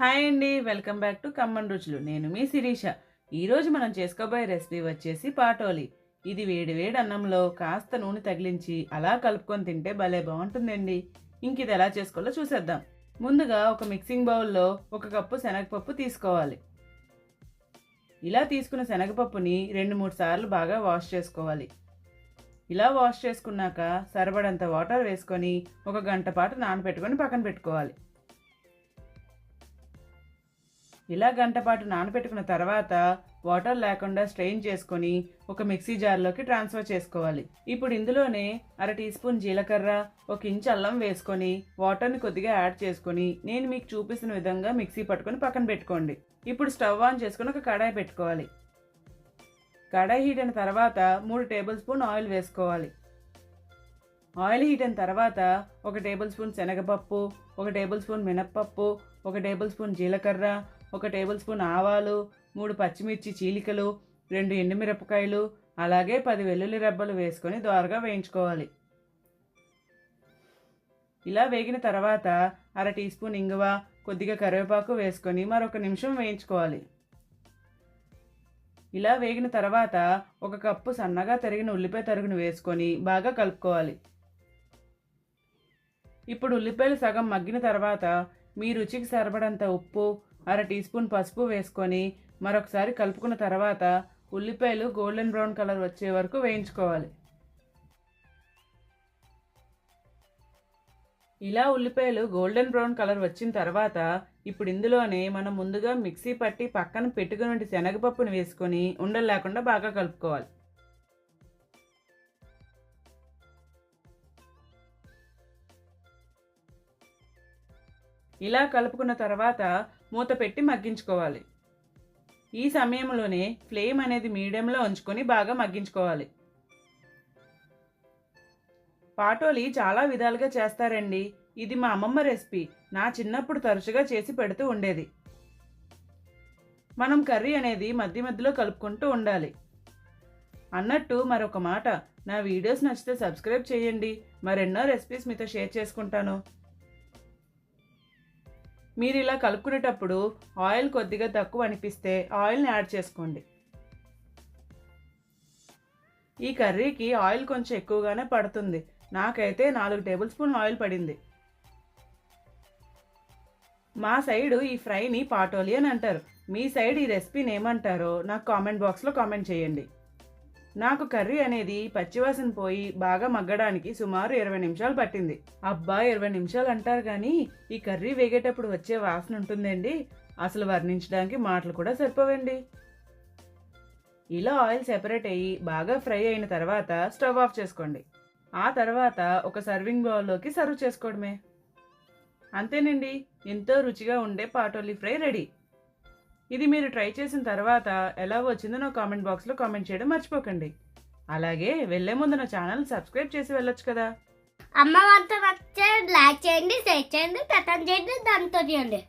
Hi అండి welcome back to common రుచులు. నేను మీ శిరీష. ఈరోజు మనం చేసుకోబోయే రెసిపీ వచ్చేసి పాటోలి. ఇది వేడి వేడి అన్నంలో కాస్త నూనె తగిలించి అలా కలుపుకొని తింటే భలే బాగుంటుందండి. ఇంక ఇది ఎలా చేసుకోవాలో చూసేద్దాం. ముందుగా ఒక మిక్సింగ్ బౌల్లో ఒక కప్పు శనగపప్పు తీసుకోవాలి. ఇలా తీసుకున్న శనగపప్పుని రెండు మూడు సార్లు బాగా వాష్ చేసుకోవాలి. ఇలా వాష్ చేసుకున్నాక సరిపడంత వాటర్ వేసుకొని ఒక గంట పాటు నానబెట్టుకొని పక్కన పెట్టుకోవాలి. ఇలా గంట పాటు నానబెట్టుకున్న తర్వాత వాటర్ లేకుండా స్ట్రెయిన్ చేసుకొని ఒక మిక్సీ జార్లోకి ట్రాన్స్ఫర్ చేసుకోవాలి. ఇప్పుడు ఇందులోనే అర టీ స్పూన్ జీలకర్ర ఒక ఇంచ్ అల్లం వేసుకొని వాటర్ని కొద్దిగా యాడ్ చేసుకొని నేను మీకు చూపిస్తున్న విధంగా మిక్సీ పట్టుకొని పక్కన పెట్టుకోండి. ఇప్పుడు స్టవ్ ఆన్ చేసుకొని ఒక కడాయి పెట్టుకోవాలి. కడాయి హీట్ అయిన తర్వాత మూడు టేబుల్ స్పూన్ ఆయిల్ వేసుకోవాలి. ఆయిల్ హీట్ అయిన తర్వాత ఒక టేబుల్ స్పూన్ శనగపప్పు ఒక టేబుల్ స్పూన్ మినప్పప్పు ఒక టేబుల్ స్పూన్ జీలకర్ర ఒక టేబుల్ స్పూన్ ఆవాలు మూడు పచ్చిమిర్చి చీలికలు రెండు ఎండుమిరపకాయలు అలాగే పది వెల్లుల్లి రెబ్బలు వేసుకొని దోరగా వేయించుకోవాలి. ఇలా వేగిన తర్వాత అర టీ స్పూన్ ఇంగువ కొద్దిగా కరివేపాకు వేసుకొని మరొక నిమిషం వేయించుకోవాలి. ఇలా వేగిన తర్వాత ఒక కప్పు సన్నగా తరిగిన ఉల్లిపాయ తరుగును వేసుకొని బాగా కలుపుకోవాలి. ఇప్పుడు ఉల్లిపాయలు సగం మగ్గిన తర్వాత మీ రుచికి సరిపడంత ఉప్పు అర టీ స్పూన్ పసుపు వేసుకొని మరొకసారి కలుపుకున్న తర్వాత ఉల్లిపాయలు గోల్డెన్ బ్రౌన్ కలర్ వచ్చే వరకు వేయించుకోవాలి. ఇలా ఉల్లిపాయలు గోల్డెన్ బ్రౌన్ కలర్ వచ్చిన తర్వాత ఇప్పుడు ఇందులోనే మనం ముందుగా మిక్సీ పట్టి పక్కన పెట్టుకుని శనగపప్పుని వేసుకొని ఉండలు లేకుండా బాగా కలుపుకోవాలి. ఇలా కలుపుకున్న తర్వాత మూత పెట్టి మగ్గించుకోవాలి. ఈ సమయంలోనే ఫ్లేమ్ అనేది మీడియంలో ఉంచుకొని బాగా మగ్గించుకోవాలి. పాటోలి చాలా విధాలుగా చేస్తారండి. ఇది మా అమ్మమ్మ రెసిపీ. నా చిన్నప్పుడు తరచుగా చేసి పెడుతూ ఉండేది. మనం కర్రీ అనేది మధ్య మధ్యలో కలుపుకుంటూ ఉండాలి. అన్నట్టు మరొక మాట. నా వీడియోస్ నచ్చితే సబ్స్క్రైబ్ చేయండి. మరెన్నో రెసిపీస్ మీతో షేర్ చేసుకుంటాను. మీరు ఇలా కలుపుకునేటప్పుడు ఆయిల్ కొద్దిగా తక్కువ అనిపిస్తే ఆయిల్ని యాడ్ చేసుకోండి. ఈ కర్రీకి ఆయిల్ కొంచెం ఎక్కువగానే పడుతుంది. నాకైతే నాలుగు టేబుల్ స్పూన్ ఆయిల్ పడింది. మా సైడు ఈ ఫ్రైని పాటోలి అని అంటారు. మీ సైడ్ ఈ రెసిపీని ఏమంటారో నాకు కామెంట్ బాక్స్లో కామెంట్ చేయండి. నాకు కర్రీ అనేది పచ్చివాసన పోయి బాగా మగ్గడానికి సుమారు ఇరవై నిమిషాలు పట్టింది. అబ్బా ఇరవై నిమిషాలు అంటారు కానీ ఈ కర్రీ వేగేటప్పుడు వచ్చే వాసన ఉంటుందండి. అసలు వర్ణించడానికి మాటలు కూడా సరిపోవండి. ఇలా ఆయిల్ సెపరేట్ అయ్యి బాగా ఫ్రై అయిన తర్వాత స్టవ్ ఆఫ్ చేసుకోండి. ఆ తర్వాత ఒక సర్వింగ్ బౌల్లోకి సర్వ్ చేసుకోవడమే. అంతేనండి ఎంతో రుచిగా ఉండే పాటోలి ఫ్రై రెడీ. ఇది మీరు ట్రై చేసిన తర్వాత ఎలా వచ్చిందో నా కామెంట్ బాక్స్లో కామెంట్ చేయడం మర్చిపోకండి. అలాగే వెళ్ళే ముందు నా ఛానల్ సబ్స్క్రైబ్ చేసి వెళ్ళొచ్చు కదా. అమ్మ వంట నచ్చే లైక్ చేయండి షేర్ చేయండి కథం చేయండి దాంతో చేయండి